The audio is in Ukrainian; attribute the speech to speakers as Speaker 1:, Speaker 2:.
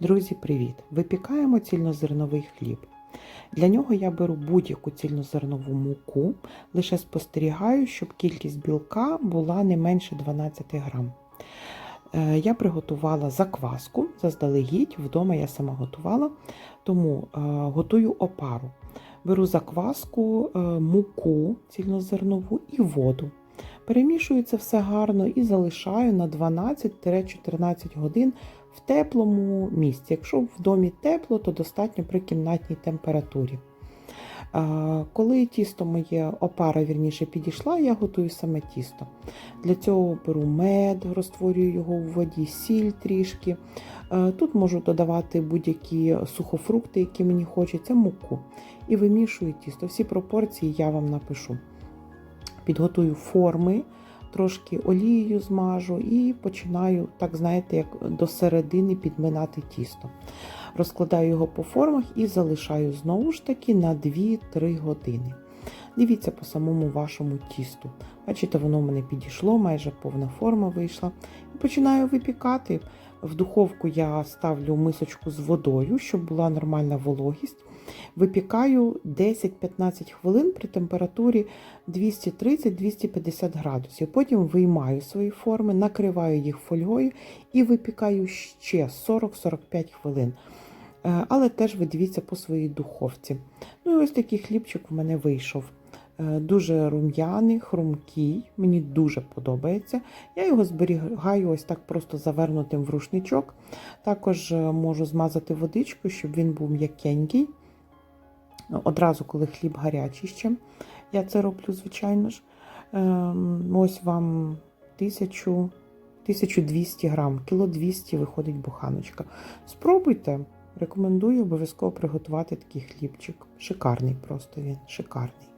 Speaker 1: Друзі, привіт! Випікаємо цільнозерновий хліб. Для нього я беру будь-яку цільнозернову муку, лише спостерігаю, щоб кількість білка була не менше 12 грам. Е, Я приготувала закваску заздалегідь, вдома я сама готувала, тому е, готую опару. Беру закваску, е, муку цільнозернову і воду. Перемішую все гарно і залишаю на 12-14 годин в теплому місці. Якщо в домі тепло, то достатньо при кімнатній температурі. Коли тісто моє опара вірніше підійшла, я готую саме тісто. Для цього беру мед, розтворюю його у воді, сіль трішки. Тут можу додавати будь-які сухофрукти, які мені хочеться, муку. І вимішую тісто. Всі пропорції я вам напишу. Підготую форми, трошки олією змажу і починаю, так знаєте, як до середини підминати тісто. Розкладаю його по формах і залишаю знову ж таки на 2-3 години. Дивіться по самому вашому тісту. Бачите, воно в мене підійшло, майже повна форма вийшла. І починаю випікати. В духовку я ставлю мисочку з водою, щоб була нормальна вологість. Випікаю 10-15 хвилин при температурі 230-250 градусів. Потім виймаю свої форми, накриваю їх фольгою і випікаю ще 40-45 хвилин. Е, Але теж ви дивіться по своїй духовці. Ну і ось такий хлібчик в мене вийшов. Е, Дуже рум'яний, хрумкий, мені дуже подобається. Я його зберігаю ось так просто завернутим в рушничок. Також е, можу змазати водичкою, щоб він був м'якенький. Одразу, коли хліб гарячий ще. Я це роблю, звичайно ж. Ем, Ось вам 1000, 1200 грам, кіло 200 виходить буханочка. Спробуйте, рекомендую обов'язково приготувати такий хлібчик. Шикарний просто він, шикарний.